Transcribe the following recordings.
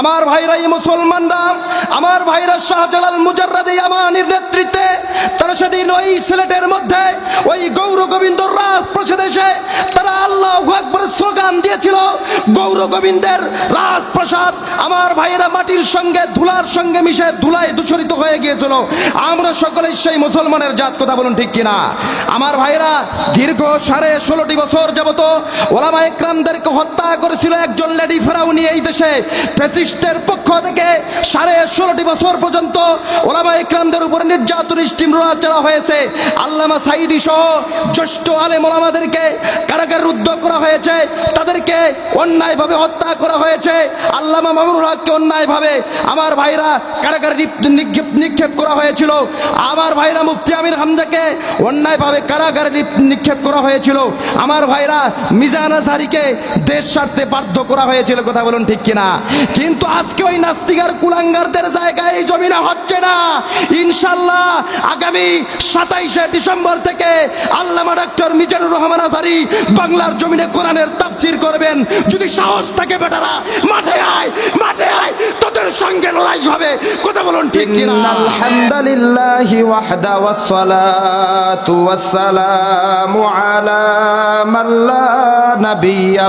আমার ভাইরা এই মুসলমানরা, আমার ভাইরা শাহজালাল মুজাররাদি আমানির নেতৃত্বে, তারা সেদিন ওই সিলেটের মধ্যে, ওই গৌর গোবিন্দ রাজ প্রসাদেশে তারা আল্লাহ আকবর স্লোগান দিয়েছিল, গৌর গোবিন্দের রাজপ্রসাদ আমার ভাইয়েরা মাটির সঙ্গে, ধুলার সঙ্গে মিশে ধুলায় দূষরিত হয়ে গিয়েছিল। আমরা সকলে সেই মুসলমানের জাত, কথা বলুন ঠিক কিনা? আমার ভাইরা দীর্ঘ সাড়ে ষোলোটি বছর যাবত ওলামা একরামদেরকে হত্যা করেছিল একজন লেডি ফেরাউনি এই দেশে। ফ্যাসিস্টের পক্ষ থেকে সাড়ে ষোলোটি বছর পর্যন্ত ওলামা একরামদের উপরে নির্যাতন চালা হয়েছে। আল্লামা সাইদি সহ জ্যেষ্ঠ আলেম ওলামাদেরকে কারাগারে রুদ্ধ করা হয়েছে। তাদেরকে অন্যায়ভাবে হত্যা করা হয়েছে। আল্লামা মামুনুল হককে অন্যায়ভাবে আমার ভাইরা কারাগারে নিক্ষেপ নিক্ষেপ করা হয়েছিল। আমার ভাইরা মুফতি আমির হামজাকে অন্যায়ভাবে কারাগারে নিক্ষেপ করা হয়েছিল। আমার ভাইরা মিজান আজহারিকে দেশ ছাড়তে বাধ্য করা হয়েছিল। কথা বলুন ঠিক কিনা? কিন্তু কিন্তু আজকে ওই নাস্তিকার কুলাঙ্গারদের জায়গায় এই জমিনে হচ্ছে না। ইনশাল্লাহ আগামী সাতাইশে ডিসেম্বর থেকে আল্লামা ডাক্তার মিজানুর রহমান আজারি বাংলার জমিনে কোরআনের তাফসির করবেন। যদি সাহস থাকে বেটারা, মাঠে আয় মাঠে আয়, তোদের সঙ্গে লড়াই হবে। কথা বলুন ঠিক কিনা? আলহামদুলিল্লাহ ওয়াহদা ওয়াসসালাতু ওয়াসসালামু আলা মান লা নাবিয়্যা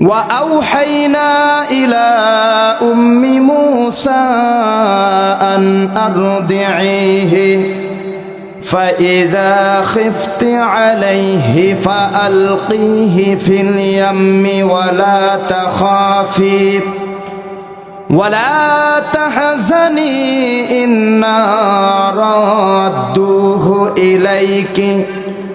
وأوحينا إلى أم موسى أن أرضعيه فإذا خفت عليه فألقيه في اليم ولا تخافي ولا تحزني إنا رادوه إليك.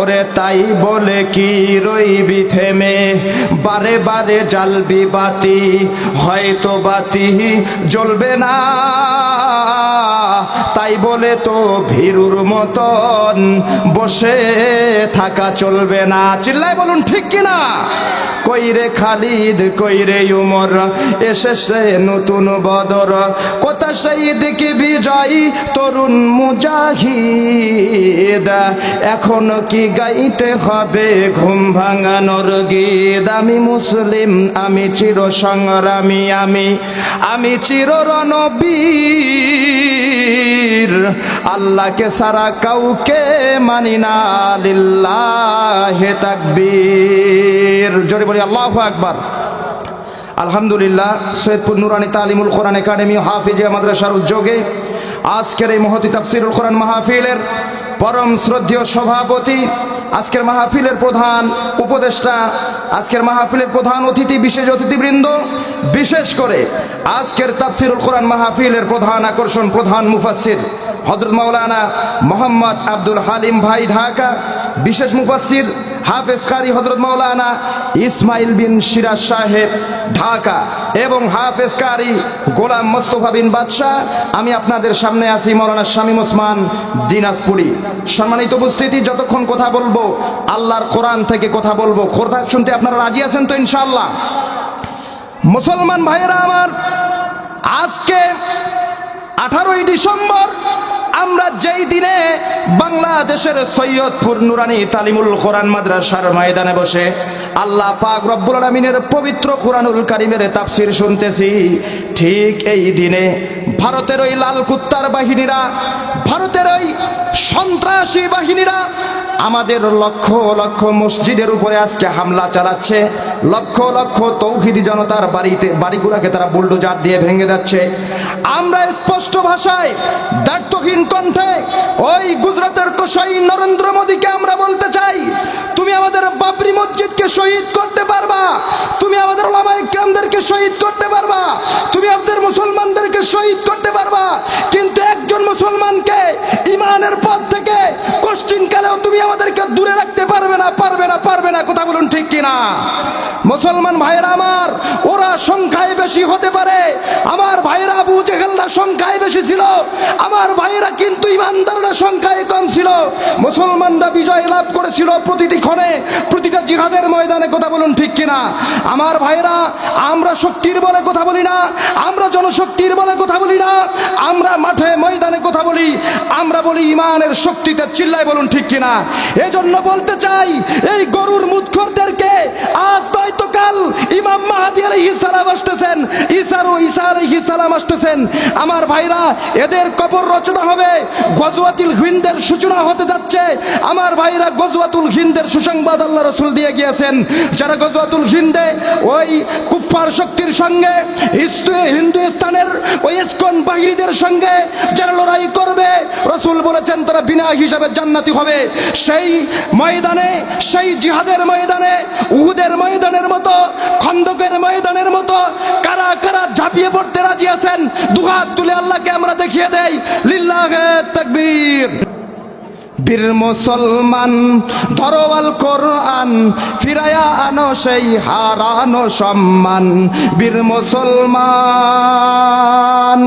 ওরে তাই বলে কি রইবি থেমে? বারে বারে জ্বালবি বাতি, হয়তো বাতি জ্বলবে না। তাই বলে তো ভীরুর মতন বসে থাকা চলবে না। চিল্লাই বলুন, ঠিক কিনা কইরে খালিদ, কইরে উমর, এসেছে নতুন বদর। কোথা সেই দিকে বিজয়ী তরুণ মুজাহিদ? এখন কি গাইতে হবে ঘুম ভাঙানোর গীত? আমি মুসলিম, আমি চির সংগ্রামী আমি আমি চির রণবীর আল্লাহকে সারা কাউকে মানি না, লিল্লাহে তাকবীর। জোরে বলি, আল্লাহু আকবার। আলহামদুলিল্লাহ, সৈয়দপুর নুরানি তালিমুল কোরআন একাডেমি ও হাফিজিয়া মাদ্রাসার উদ্যোগে আজকের এই মহতি তাফসিরুল কোরআন মাহফিলের পরম শ্রদ্ধেয় সভাপতি, আজকের মাহফিলের প্রধান উপদেষ্টা, আজকের মাহফিলের প্রধান অতিথি, বিশেষ অতিথিবৃন্দ, বিশেষ করে আজকের তাফসিরুল কোরআন মাহফিলের প্রধান আকর্ষণ, প্রধান মুফাসির হজরত মাওলানা মোহাম্মদ আব্দুল হালিম ভাই ঢাকা বিশেষ মুফাসসির হাফেজ কারি হজরত মাওলানা ইসমাইল বিন সিরাজ সাহেব, ঢাকা। এবং হাফেজ কারি গোলাম মোস্তফা বিন বাদশাহ। আমি আপনাদের সামনে আছি মৌলানা শামীম ওসমান দিনাজপুরি। সম্মানিত উপস্থিতি, যতক্ষণ কথা বলব, আল্লাহর কোরআন থেকে কথা বলব। কথা শুনতে আপনারা রাজি আছেন তো ইনশাআল্লাহ? মুসলমান ভাইয়েরা আমার, আজকে আঠারোই ডিসেম্বর আমরা যেই দিনে বাংলাদেশের সৈয়দপুর নুরানি তালিমুল কোরআন মাদ্রাসার ময়দানে বসে আল্লাহ পাক রব্বুল আলমিনের পবিত্র কোরআনুল কারিমের তাফসির শুনতেছি, ঠিক এই দিনে ভারতের ওই লাল কুত্তার বাহিনীরা ভারতের ওই সন্ত্রাসী বাহিনীরা আমাদের লক্ষ লক্ষ মসজিদের উপরে আজকে হামলা চালাচ্ছে। লক্ষ লক্ষ তৌহিদি জনতার বাড়িতে, বাড়িগুলোকে তারা বুলডোজার দিয়ে ভেঙে যাচ্ছে আমরা স্পষ্ট ভাষায় দায়িত্বহীন কণ্ঠে ওই গুজরাটের কসাই নরেন্দ্র মোদীকে আমরা বলতে চাই, তুমি আমাদের বাবরি মসজিদকে শহীদ করতে পারবা। তুমি আমাদের ওলামাই কেরামদেরকে শহীদ করতে পারবা। তুমি আমাদের মুসলমানদেরকে শহীদ করতে পারবা। কিন্তু একজন মুসলমানকে ইমানের পথ থেকে কোশ্চিন কালেও তুমি আমাদেরকে দূরে রাখতে পারবে না পারবে না পারবে না। কথা বলুন ঠিক কিনা? মুসলমান ভাইয়েরা আমার ওরা সংখ্যায় বেশি হতে পারে। আমার ভাইয়েরা আবু জেহেলরা সংখ্যায় বেশি ছিল। আমার ভাইয়েরা কিন্তু ইমানদাররা সংখ্যায় কম ছিল। মুসলমানরা বিজয় লাভ করেছিল প্রতিটি ক্ষণে, প্রতিটা জিহাদের ময়দানে, কথা বলুন ঠিক কিনা? আমার ভাইয়েরা, আমরা শক্তির বলে কথা বলি না, আমরা জনশক্তির বলে কথা বলি না, আমরা মাঠে ময়দানে কথা বলি, আমরা বলি ইমানের শক্তিতে চিল্লায় বলুন ঠিক কিনা? এজন্য বলতে চাই, এই গরুর মুদখরদেরকে আজ নয়তো কাল ইমাম মাহাদি আলাইহিস সালাম আসতেছেন ঈসা আলাইহিস সালাম আসতেছেন। আমার ভাইরা, এদের কবর রচনা হবে, গজওয়াতুল হিন্দের সূচনা হতে যাচ্ছে। আমার ভাইরা, গজওয়াতুল হিন্দের সুসংবাদ আল্লাহ রসুল দিয়ে গিয়েছেন। যারা গজওয়াতুল হিন্দে, ওই কুফফার শক্তির সঙ্গে হিন্দুস্তানের ওই ইস্কন বাহিনীদের সঙ্গে যারা লড়াই করবে, রসুল বলেছেন তারা বিনা হিসাবে জান্নাতি হবে। সেই ময়দানে, সেই জিহাদের ময়দানে, উহুদের ময়দানের মতো, খন্দকের ময়দানের মতো কারা কারা ঝাঁপিয়ে পড়তে রাজি আছেন, দুহাত তুলে আল্লাহকে আমরা দেখিয়ে দেই। লিল্লাহে তাকবীর। বীর মুসলমান, ধরোয়াল কোরআন ফিরায়া আনো সেই হারানো সম্মান। বীর মুসলমান,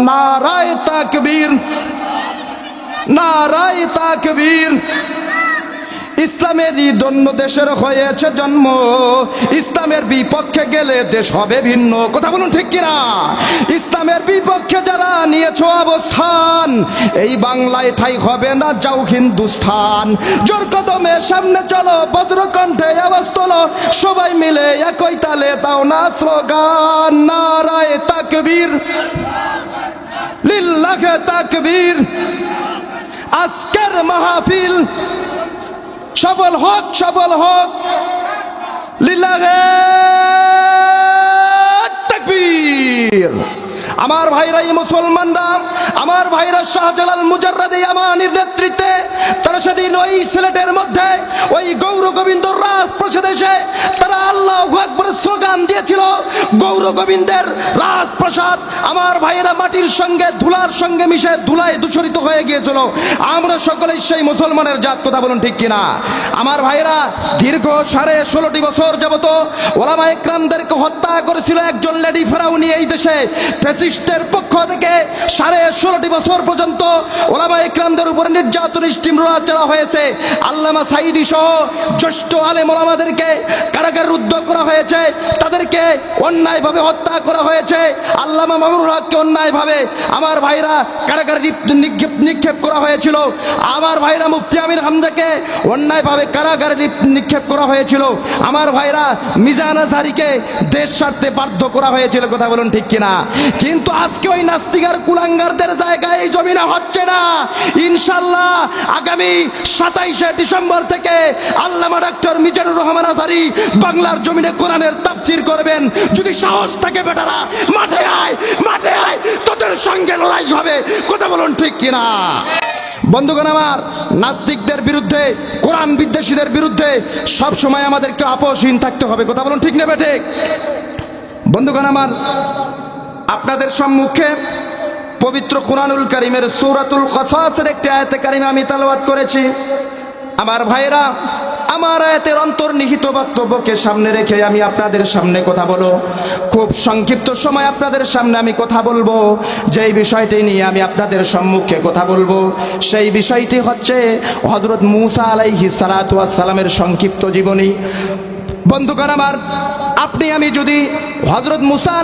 নারায় তাকবীর নারায় তাকবীর। ইসলামেরই দন্য দেশের হয়েছে জন্ম। ইসলামের বিপক্ষে গেলে দেশ হবে ভিন্ন। কথা বলুন ঠিক কিনা? ইসলামের বিপক্ষে যারা নিয়েছ অবস্থান, এই বাংলায় ঠাই হবে না, যাও হিন্দুস্থান। জোর কদমে সামনে চলো, বজ্রকণ্ঠে আওয়াজ সবাই মিলে একই তালে দাও না স্লোগান। নারায় তাকবীর, লিল্লাহে তাকবীর। আজকের মাহফিল সফল হোক সফল হোক। লিল্লাহে তাকবীর। আমার ভাইরা এই মুসলমানরা, আমার ভাইরা শাহজালাল মুজাররাদে আমানির নেতৃত্বে, তারা সেদিন ওই সিলেটের মধ্যে, ওই গৌর গোবিন্দ রাজ প্রসাদেশে তারা আল্লাহ আকবর স্লোগান দিয়েছিল, গৌর গোবিন্দের রাজপ্রসাদ আমার ভাইয়েরা মাটির সঙ্গে, ধুলার সঙ্গে মিশে ধুলায় দূষরিত হয়ে গিয়েছিল। আমরা সকলেই সেই মুসলমানের জাত, কথা বলুন ঠিক কিনা? আমার ভাইয়েরা দীর্ঘ সাড়ে ষোলোটি বছর যাবত ওলামা একরামদেরকে হত্যা করেছিল একজন লেডি ফেরাউনি এই দেশে। ফ্যাসিস্টের পক্ষ থেকে সাড়ে ষোলোটি বছর পর্যন্ত ওলামা একরামদের উপরে নির্যাতন স্টিমরোলার চালা হয়েছে। আল্লামা সাইদি সহ জ্যেষ্ঠ আলেম ওলামাদেরকে কারাগার রুদ্ধ করা হয়েছে। তাদেরকে অন্যায়ভাবে হত্যা করা হয়েছে। আল্লামা মামুনুল হককে অন্যায়ভাবে আমার ভাইরা কারাগারে নিক্ষেপ নিক্ষেপ করা হয়েছিল। আমার ভাইরা মুফতি আমির হামজাকে অন্যায়ভাবে কারাগারে নিক্ষেপ করা হয়েছিল। আমার ভাইরা মিজান আজহারিকে দেশ ছাড়তে বাধ্য করা হয়েছিল। কথা বলুন ঠিক কিনা? কিন্তু আজকে ওই নাস্তিকার কুলাঙ্গারদের জায়গায় এই জমিনা হচ্ছে না। ইনশাল্লাহ আগামী সাতাইশে ডিসেম্বর থেকে আল্লামা ডাক্তার মিজানুর রহমান আজহারি বাংলার জমিনে কোরআনের তাফসির করবেন। যদি সাহস থাকে বেটারা, মাঠে আয় মাঠে আয়, তোদের সঙ্গে লড়াই হবে। কথা বলুন ঠিক কিনা? বন্ধুগণ আমার, নাস্তিকদের বিরুদ্ধে, কোরআন বিদ্বেষীদের বিরুদ্ধে সব সময় আমাদেরকে আপোষহীন থাকতে হবে। কথা বলুন ঠিক নেবে ঠিক? বন্ধুগণ আমার আপনাদের সম্মুখে পবিত্র কোরআনুল করিমের সৌরাতুল কসাসের একটি আয়াতে কারিমে আমি তালাবাত করেছি। আমার ভাইরা আমার আয়াতের অন্তর্নিহিত বক্তব্যকে সামনে রেখে আমি আপনাদের সামনে কথা বলো খুব সংক্ষিপ্ত সময় আপনাদের সামনে আমি কথা বলব। যেই বিষয়টি নিয়ে আমি আপনাদের সম্মুখে কথা বলব, সেই বিষয়টি হচ্ছে হজরত মুসা আলাইহি সালামের সংক্ষিপ্ত জীবনী। বন্ধুগণ আমার, আপনি আমি যদি হজরত মুসা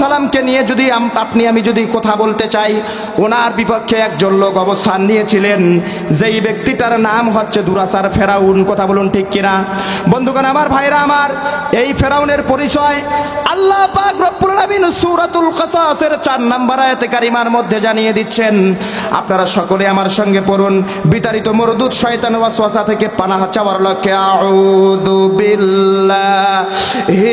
সালামকে নিয়ে যদি আপনি, আমি যদি কথা বলতে চাই, ওনার বিপক্ষে একজন লোক অবস্থান নিয়েছিলেন। যেই ব্যক্তিটার নাম হচ্ছে দুরাসার ফেরাউন। কথা বলুন ঠিক কিনা? বন্ধুগণ, আমার ভাইরা, আমার এই ফেরাউনের পরিচয় আল্লাহ পাক কাসাসের 4 নম্বর আয়াতে কারিমার মধ্যে জানিয়ে দিচ্ছেন, আপনারা সকলে আমার সঙ্গে পড়ুন। বিতাড়িত মরদুদ শয়তান ওয়াসওয়াসা থেকে পানাহ চাওয়ার লক্ষ্যে, আউযু বিল্লাহি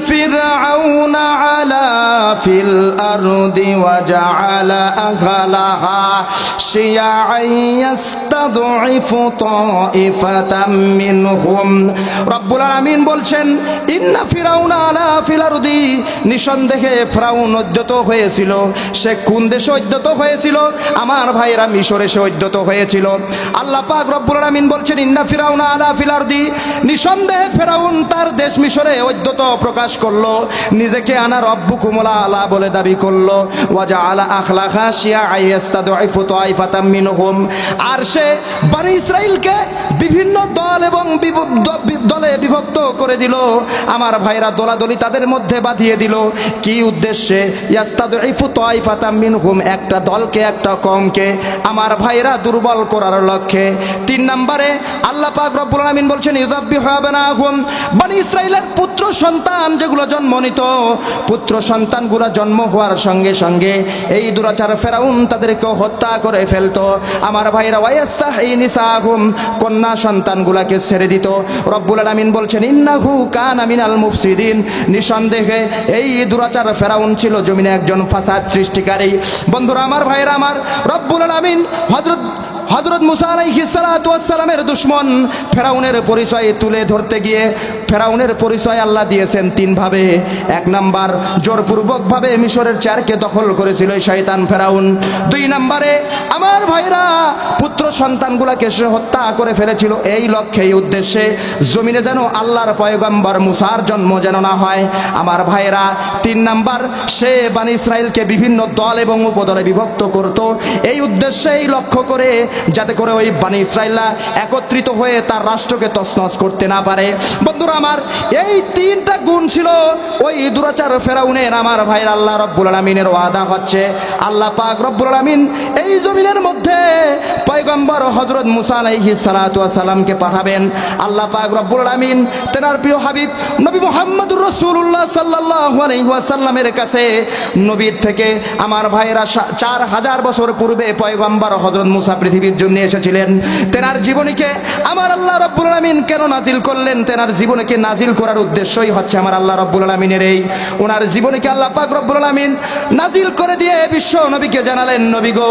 فرعون علا في الأرض وجعل أهلها شيعا يستضعف طائفة منهم رب العالمين বলছেন ইন্না ফিরাউন আলা ফিল আরদি নিঃসন্দেহে ফিরাউন উদ্যত হয়েছিল সে কোন দেশে উদ্যত হয়েছিল আমার ভাইয়েরা মিশরে সে উদ্যত হয়েছিল আল্লাহ পাক রব্বুল আলামিন বলছেন ইন্না ফিরাউন আলা ফিল আরদি নিঃসন্দেহে ফেরাউন তার দেশ মিশরে ঐদ্যত প্রকাশ করল নিজেকে আনা রব্বু কুমলা আলা বলে দাবি করল ওয়াজা আলা আখলা খাসিয়া আইয়াস্তাদুইফু তাইফাতাম মিনহুম আর সে বনি ইসরাইলকে বিভিন্ন দল এবং দলে বিভক্ত করে দিল আমার ভাইরা দলাদলি তাদের মধ্যে বাঁধিয়ে দিল কি উদ্দেশ্যে ইয়াস্তাদুইফু তাইফাতাম মিনহুম একটা দলকে একটা কমকে আমার ভাইরা দুর্বল করার লক্ষ্যে তিন নম্বরে আল্লাহ পাক রব্বুল আলামিন বলছেন ইউদাব্বি হবে না হুম বনি ইসরাইলের সন্তান যেগুলো জন্ম নিত, পুত্র সন্তানগুলো জন্ম হওয়ার সঙ্গে সঙ্গে এই দুরাচার ফেরাউন তাদেরকে হত্যা করে ফেলতো। আমার ভাইরা ওয়াইস্তাহি নিসাহুম, কন্যা সন্তানগুলাকে ছেড়ে দিত। রব্বুল আলামিন বলছেন, ইন্নাহু কানা মিনাল মুফসিদিন। নিঃসন্দেহে এই দুরাচার ফেরাউন ছিল জমিনে একজন ফাসাদ সৃষ্টিকারী। বন্ধুরা, আমার ভাইরা, আমার রব্বুল আলামিন হযরত হজরত মুসা আলাইহিসালামের দুশ্মন ফেরাউনের পরিচয় তুলে ধরতে গিয়ে ফেরাউনের পরিচয় আল্লাহ দিয়েছেন তিনভাবে। এক নাম্বার, জোরপূর্বকভাবে মিশরের চেয়ারকে দখল করেছিল শয়তান ফেরাউন। দুই নাম্বারে, আমার ভাইরা পুত্র সন্তানগুলাকে সে হত্যা করে ফেলেছিল। এই লক্ষ্যে, এই উদ্দেশ্যে জমিনে যেন আল্লাহর পয়গম্বর মুসার জন্ম যেন না হয়। আমার ভাইরা, তিন নাম্বার, সে বানি ইসরায়েলকে বিভিন্ন দল এবং উপদলে বিভক্ত করত। এই উদ্দেশ্যে, এই লক্ষ্য করে যাতে করে ওই বানি ইসরায়েলরা একত্রিত হয়ে তার রাষ্ট্রকে তছনছ করতে না পারে। বন্ধুরা, আমার এই তিনটা গুণ ছিল ওই দুরাচার ফেরাউনের। আমার ভাইয়ের আল্লাহ রব্বুল আলমিনের ওয়াদা হচ্ছে, আল্লাহ পাক রব্বুল আলমিন এই জমিনের মধ্যে পয়গম্বর হজরত মুসা আলাইহি সালামকে পাঠাবেন। আল্লাহ পাক রব্বুল আলমিন তেনার প্রিয় হাবিব নবী মোহাম্মদুর রসুল্লাহ সাল্লাহ কাছে নবীর থেকে আমার ভাইয়েরা চার হাজার বছর পূর্বে পয়গম্বর হজরত মুসা পৃথিবীর জন্য এসেছিলেন। তেনার জীবনীকে আমার আল্লাহ রব্বুল আলমিন কেন নাজিল করলেন? তেনার জীবনীকে নাজিল করার উদ্দেশ্যই হচ্ছে আমার আল্লাহ রব্বুল আলমিনের এই। ওনার জীবনীকে আল্লাহ পাক রব্বুল আলমিন নাজিল করে দিয়ে বিশ্ব নবীকে জানালেন, নবী গো,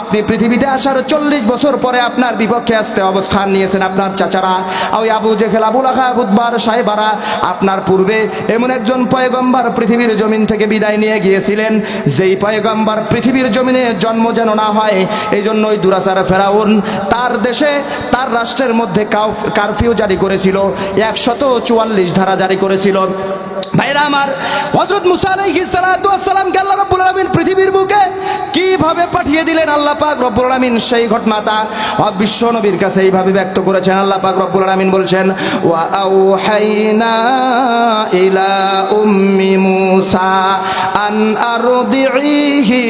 আপনি পৃথিবীতে আসার চল্লিশ বছর পরে আপনার বিপক্ষে আসতে অবস্থান নিয়েছেন আপনার চাচারা। ওই আবু জেখেল আবুল আখা বুধবার সাহেবারা আপনার পূর্বে এমন একজন পয়গম্বর পৃথিবীর জমিন থেকে বিদায় নিয়ে গিয়েছিলেন। যেই পয়গম্বর পৃথিবীর জমিনে জন্ম যেন না হয় এই জন্য ওই দুরাচার ফেরাউন তার দেশে, তার রাষ্ট্রের মধ্যে কারফিউ জারি করেছিল, একশত চুয়াল্লিশ ধারা জারি করেছিল। ভাইরা আমার হজরত মুসা কীভাবে পাঠিয়ে দিলেন আল্লাহ পাক রব্বুল আলামিন সেই ঘটনাটা বিশ্ব নবীর কাছে এইভাবে ব্যক্ত করেছেন। আল্লাহ পাক রব্বুল আলামিন বলছেন, ওয়া আউহাইনা ইলা উম্মি মুসা আন আরদিহি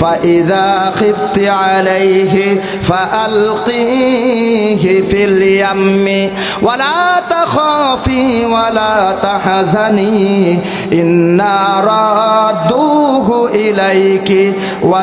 ফাইদা খিফতি আলাইহি ফাআলকিহি ফিল ইয়াম্মি ওয়ালা তাখাফি ওয়ালা তাহজানি, ইন্না রাদ্দুহু ইলাইকি, ওয়া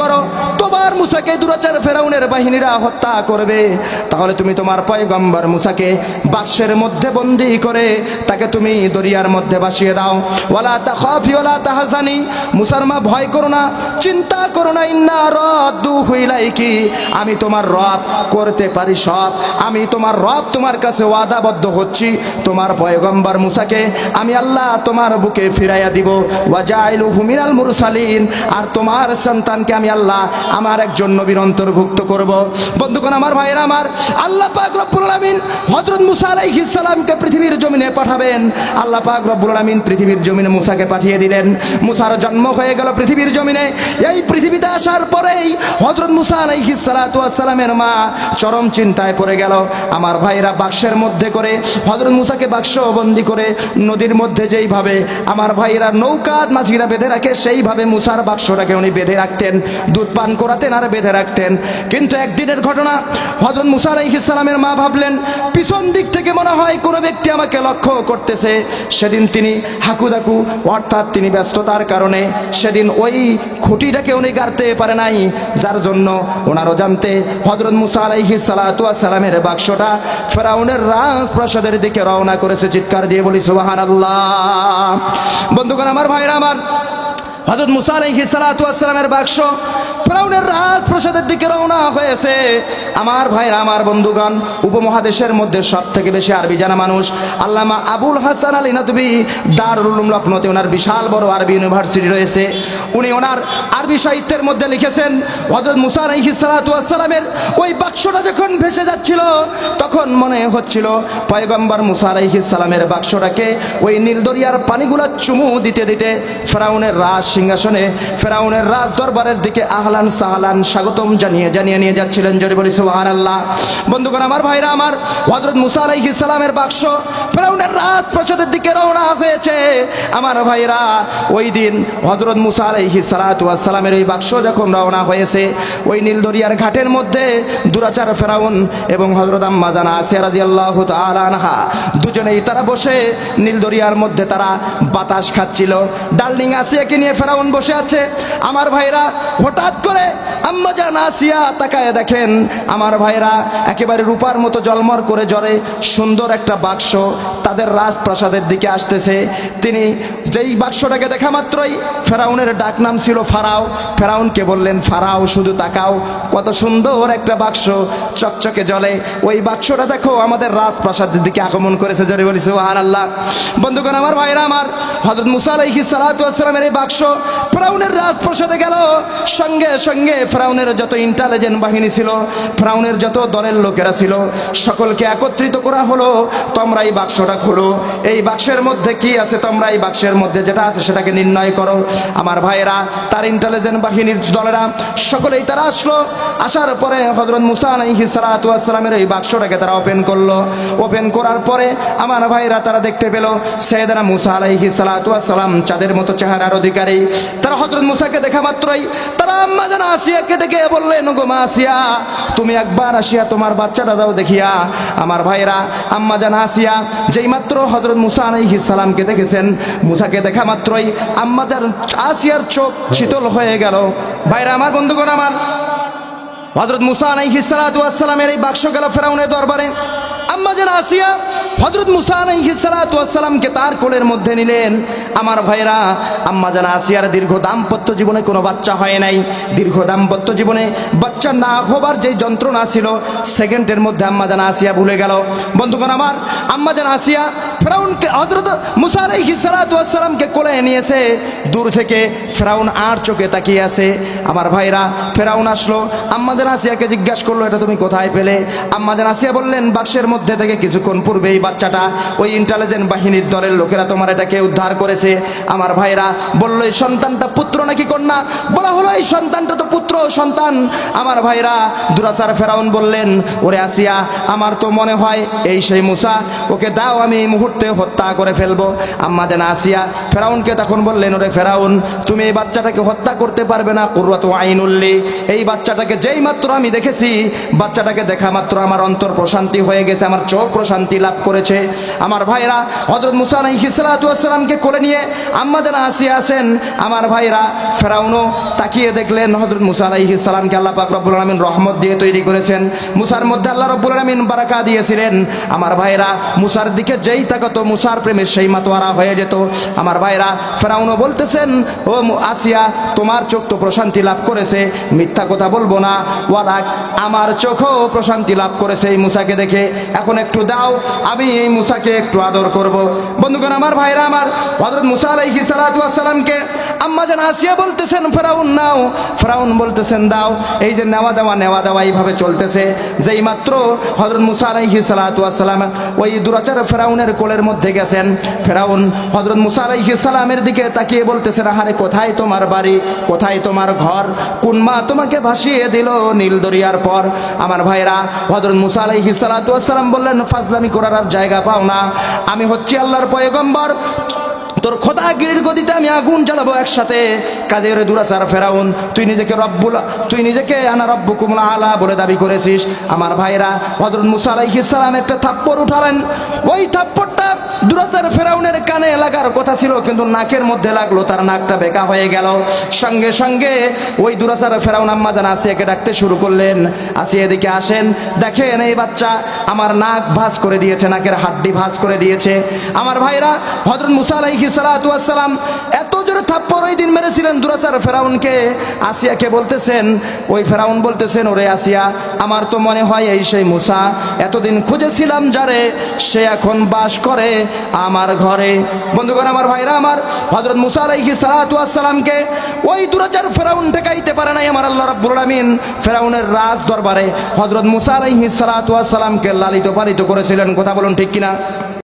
করো, তোমার মুসাকে দুরাচার ফেরাউনের বাহিনীরা হত্যা করবে। তাহলে তুমি তোমার পয়গম্বর মুসাকে বাক্সের মধ্যে বন্দি করে তাকে তুমি দরিয়ার মধ্যে ভাসিয়ে দাও। ওয়ালা তাখাফি ওয়ালা তাহজানি, মুসার মা ভয় করো না, চিন্তা করো না, ইন্না রদ্দু হইলাইকি, আমি তোমার রব করতে পারি সব। আমি তোমার রব তোমার কাছে ওয়াদাবদ্ধ হচ্ছি, তোমার পয়গম্বর মুসাকে আমি আল্লাহ তোমার বুকে ফিরাইয়া দিব। ওয়াজাইলু হুমিনাল মুরসালিন, আর তোমার সন্তানকে আমি আল্লাহ আমার একজন নবীর অন্তর্ভুক্ত করব। বন্ধুগণ, আমার ভাইয়েরা, আমার আল্লাহ পাক রব্বুল আলামিন হযরত মুসা আলাইহিস সালামকে পৃথিবীর জমিনে পাঠাবেন। আল্লাহ পাক রব্বুল আলামিন পৃথিবীর জমিনে মুসাকে পাঠিয়ে দিলেন। মুসার জন্ম হয়ে গেল পৃথিবীর জমিনে। এই পৃথিবীতে আসার পরেই হযরত মুসা আলাইহিস সালাতু সালামের মা চরম চিন্তায় পড়ে গেল। আমার ভাইরা বাক্সের মধ্যে করে, হযরত মুসাকে বাক্স বন্দি করে নদীর মধ্যে যেইভাবে আমার ভাইরা নৌকা মাঝিরা বেঁধে রাখে, সেইভাবে মুসার বাক্সটাকে উনি বেঁধে রাখতেন। দুধ পান করাতেন আর বেঁধে রাখতেন। কিন্তু একদিনের ঘটনা হজরত মুসা আলাইহিস সালামের মা ভাবলেন, পিছন দিক থেকে মনে হয় কোনো ব্যক্তি আমাকে লক্ষ্য করতেছে। সেদিন তিনি হাকুদাকু, অর্থাৎ তিনি ব্যস্ততার কারণে সেদিন ওই খুঁটিটাকে উনি গাড়তে পারে নাই। যার জন্য ওনারও জানতে হজরত মুসা আলাইহিস সালাতু সালামের বাক্সটা ফেরাউনের রাজপ্রাসাদের দিকে রওনা করেছে চিৎকার দিয়ে বলি, সুবহানাল্লাহ। বন্ধুগণ, আমার ভাইরা, আমার হজরত মুসা আলাইহিস সালাতু ওয়াস সালামের বাক্স ফেরাউনের রাজপ্রাসাদের দিকে রওনা হয়েছে। আমার ভাইরা, আমার বন্ধুগণ, উপমহাদেশের মধ্যে সব থেকে বেশি আরবি জানা মানুষ আল্লামা আবুল হাসান আলী নাতবি দারুল লখনৌতে ওনার বিশাল বড় আরবি ইউনিভার্সিটি রয়েছে। উনি ওনার আরবি সাহিত্যের মধ্যে লিখেছেন হজরত মুসা আলাইহিস সালাতু ওয়াস সালামের ওই বাক্সটা যখন ভেসে যাচ্ছিল, তখন মনে হচ্ছিল পয়গম্বর মুসা আলাইহিস সালামের বাক্সটাকে ওই নীলদরিয়ার পানিগুলা চুমু দিতে দিতে ফেরাউনের রাজ সিংহাসনে ফেরাউনের রাজ দরবারের দিকে আহলান সাহলান স্বাগতম জানিয়ে জানিয়ে নিয়ে যাচ্ছিলেন জরি বলি সুবাহান আল্লাহ বন্ধুগণ, আমার ভাইরা, আমার হজরত মুসা সালামের বাক্স ফেরাউনের রাজ প্রসাদের দিকে রওনা হয়েছে। আমার ভাইরা, ওই দিন হজরত মুসা আলাইহিস সালাতু ওয়াস সালামের ওই বাক্স যখন রওনা হয়েছে, ওই নীলদরিয়ার ঘাটের মধ্যে দুরাচার ফেরাউন এবং হজরত আম্মা জানা আসিয়া রাদিয়াল্লাহু আনহা দুজনেই তারা বসে নীলদরিয়ার মধ্যে তারা বাতাস খাচ্ছিল। ডার্লিং আসিয়াকে নিয়ে ফেরাউন বসে আছে, আমার ভাইরা হঠাৎ করে তাকায় দেখেন, আমার ভাইরা একেবারে রূপার মতো জলমর করে জ্বরে সুন্দর একটা বাক্স তাদের রাজপ্রাসাদের দিকে আসতেছে। তিনি যেই বাক্সটাকে দেখা মাত্রই ফেরাউনের ডাক নাম ছিল ফারাও। ফেরাউনকে বললেন, ফারাও, শুধু তাকাও, কত সুন্দর একটা বাক্স, চকচকে জলে। ওই বাক্সটা দেখো, আমাদের রাজপ্রাসাদের দিকে আগমন করেছে জরে বলি সুবহান আল্লাহ বন্ধুগণ, আমার ভাইরা, আমার হযরত মুসা আলাইহিস সালাতু ওয়াস সালামের এই বাক্স ফেরাউনের রাজপ্রাসাদে গেল। সঙ্গে সঙ্গে ফ্রাউনের যত ইন্টেলিজেন্ট বাহিনী ছিল, ফ্রাউনের যত দলের লোকেরা ছিল, সকলকে একত্রিত করা হলো তোমরা এই বাক্সটা খোলো। এই বাক্সের মধ্যে কি আছে? তোমরা এই বাক্সের মধ্যে যেটা আছে সেটাকে নির্ণয় করো। আমার ভাইয়েরা, তার ইন্টেলিজেন্ট বাহিনীর দলেরা, সকলেই তারা আসলো। আসার পরে হজরত মুসা আলাইহিস সালাতু ওয়াস এই বাক্সটাকে তারা ওপেন করল। ওপেন করার পরে আমার ভাইরা তারা দেখতে পেল, সৈয়দনা মুসা আলাইহিস সালাতু ওয়াস সালাম চাঁদের মতো চেহারার অধিকারী। তারা হজরত মুসাকে দেখা মাত্রই, তারা আম্মা জানা আসিয়াকে ডেকে বললেন গো মা আসিয়া, তুমি একবার আসিয়া তোমার বাচ্চাটা দাও দেখিয়া, আমার ভাইরা আম্মা জানা আসিয়া, যেই মাত্র হজরত মুসা আলাইহিস সালামকে দেখেছেন, মুসাকে দেখা মাত্রই আম্মা আসিয়ার চোখ শীতল হয়ে গেল। ভাইরা আমার, বন্ধুগণ আমার হজরত মুসা আলাইহিস সালাতু ওয়াস সালামের এই বাক্স গেল ফেরাউনের দরবারে আম্মা যেন আসিয়া হজরত মুসা আলাইহিস সালাতু তার কোলের মধ্যে নিলেন। আমার ভাইরা আম্মা যেন আসিয়ার দীর্ঘ দাম্পত্য জীবনে কোনো বাচ্চা হয় নাই। দীর্ঘ দাম্পত্য জীবনে বাচ্চা না হবার যে যন্ত্রণা ছিল, সেকেন্ডের মধ্যে আম্মা যেন আসিয়া ভুলে গেল। বন্ধুগণ আমার, আম্মা যেন আসিয়া ফেরাউনকে হজরত মুসা আলাইহিস সালাতু ওয়াস সালামকে কোলে নিয়েছে দূর থেকে ফেরাউন আর চোখে তাকিয়ে আছে। আমার ভাইরা, ফেরাউন আসলো আম্মাজান আসিয়াকে জিজ্ঞাসা করল, এটা তুমি কোথায় পেলে? আম্মাজান আসিয়া বললেন, বাক্সের মধ্যে থেকে কিছুক্ষণ পূর্বে এই বাচ্চাটা ওই ইন্টেলিজেন্ট বাহিনীর দলের লোকেরা তোমার এটাকে উদ্ধার করেছে। আমার ভাইরা বলল, এই সন্তানটা পুত্র নাকি কন্যা? বলা হলো, এই সন্তানটা তো পুত্র সন্তান। আমার ভাইরা দুরাসার ফেরাউন বললেন, ওরে আসিয়া, আমার তো মনে হয় এই সেই মুসা, ওকে দাও, আমি এই মুহূর্তে হত্যা করে ফেলব। আম্মা যেন আসিয়া ফেরাউনকে তখন বললেন, ওরে ফেরাউন, তুমি এই বাচ্চাটাকে হত্যা করতে পারবে না কুরু কুররাতু আইনুল্লি। এই বাচ্চাটাকে যেই মাত্র আমি দেখেছি, বাচ্চাটাকে দেখা মাত্র আমার অন্তর প্রশান্তি হয়ে গেছে, আমার চোখ প্রশান্তি লাভ করেছে। আমার ভাইরা, হযরত মুসা আলাইহিস সালাতু ওয়াসসালামকে কোলে নিয়ে আম্মা জান আসিয়া আছেন। আমার ভাইরা, ফেরাউনও তাকিয়ে দেখলেন, হযরত মুসা আলাইহিস সালামকে আল্লাহ পাক রব্বুল আলামিন রহমত দিয়ে তৈরি করেছেন। মুসার মধ্যে আল্লাহ রব্বুল আলামিন বারাকা দিয়েছিলেন। আমার ভাইরা, মুসার দিকে যেই তাকাতো মুসার প্রেমে সেই মাতোয়ারা হয়ে যেত। আমার ভাইরা, ফেরাউনও বলতেছেন, ও আসিয়া তোমার চোখ তো প্রশান্তি লাভ করেছে, মিথ্যা কথা বলব না। ওয়ালাক আমার চোখও প্রশান্তি লাভ করেছে এই মুসাকে দেখে। এখন একটু দাও, আমি এই মুসাকে একটু আদর করব। বন্ধুগণ, আমার ভাইরা, আমার হযরত মুসা আলাইহিস সালাতু ওয়াস সালামকে আম্মা জান আসিয়া বলতেছেন, ফেরাউন, নাও। ফেরাউন বলতেছেন, দাও। এই যে নেওয়া দেওয়া নেওয়া দেওয়া এইভাবে চলতেছে। যেই মাত্র হজরত মুসা আলাইহিস সালাতু ওয়াস সালাম ওই দুরাচার ফেরাউনের কোলের মধ্যে গেছেন। ফেরাউন হজরত মুসা আলাইহিস দিকে তাকিয়ে বলতেছেন আহারে কোথায় তোমার বাড়ি? কোথায় তোমার ঘর? কোন মা তোমাকে ভাসিয়ে দিল নীল দরিয়ার পর? আমার ভাইরা হজরত মুসা আলাইহিস সালাতু ওয়াস সালাম বললেন, ফাজলামি করার আর জায়গা পাও না। আমি হচ্ছি আল্লাহর পয়গম্বর। তোর খোদা গিরির গদিতে আমি আগুন জ্বালাবো একসাথে। কাজে কাজের দুরাচার ফেরাউন, তুই নিজেকে রব্বুল তুই নিজেকে আনা রব্বু কুমলা আলা বলে দাবি করেছিস। আমার ভাইরা হজরত মুসা একটা থাপ্পড় উঠালেন। ওই থাপ্পড়টা দুরাচার ফেরাউনের কানে লাগার কথা ছিল, কিন্তু নাকের মধ্যে লাগল, তার নাকটা বেকা হয়ে গেল। সঙ্গে সঙ্গে ওই দুরাচার ফেরাউন আম্মা জান আসিয়াকে ডাকতে শুরু করলেন। আসিয়া এদিকে আসেন। দেখেন এই বাচ্চা আমার নাক ভাঁজ করে দিয়েছে, নাকের হাড্ডি ভাঁজ করে দিয়েছে। আমার ভাইরা হজরত মুসা সালাতু ওয়াস সালাম এত জোরে থাপ্পড় ওই দিন মেরেছিলেন দুরাচার ফেরাউনকে। আসিয়াকে বলতেছেন, ওই ফেরাউন বলতেছেন, ওরে আসিয়া, আমার তো মনে হয় এই সেই মুসা। এতদিন খুঁজেছিলাম যারে, সে এখন বাস করে আমার ঘরে। বন্ধুগণ, আমার ভাইরা, আমার হজরত মুসা আলাইহিস সালাতু ওয়াস সালামকে ওই দুরাচার ফেরাউন ঠেকাইতে পারে নাই আমার আল্লাহ রাব্বুল আলামিন। ফেরাউনের রাজ দরবারে হজরত মুসা আলাইহিস সালাতু ওয়াস সালামকে লালিত পালিত করেছিলেন। কথা বলুন ঠিক কিনা?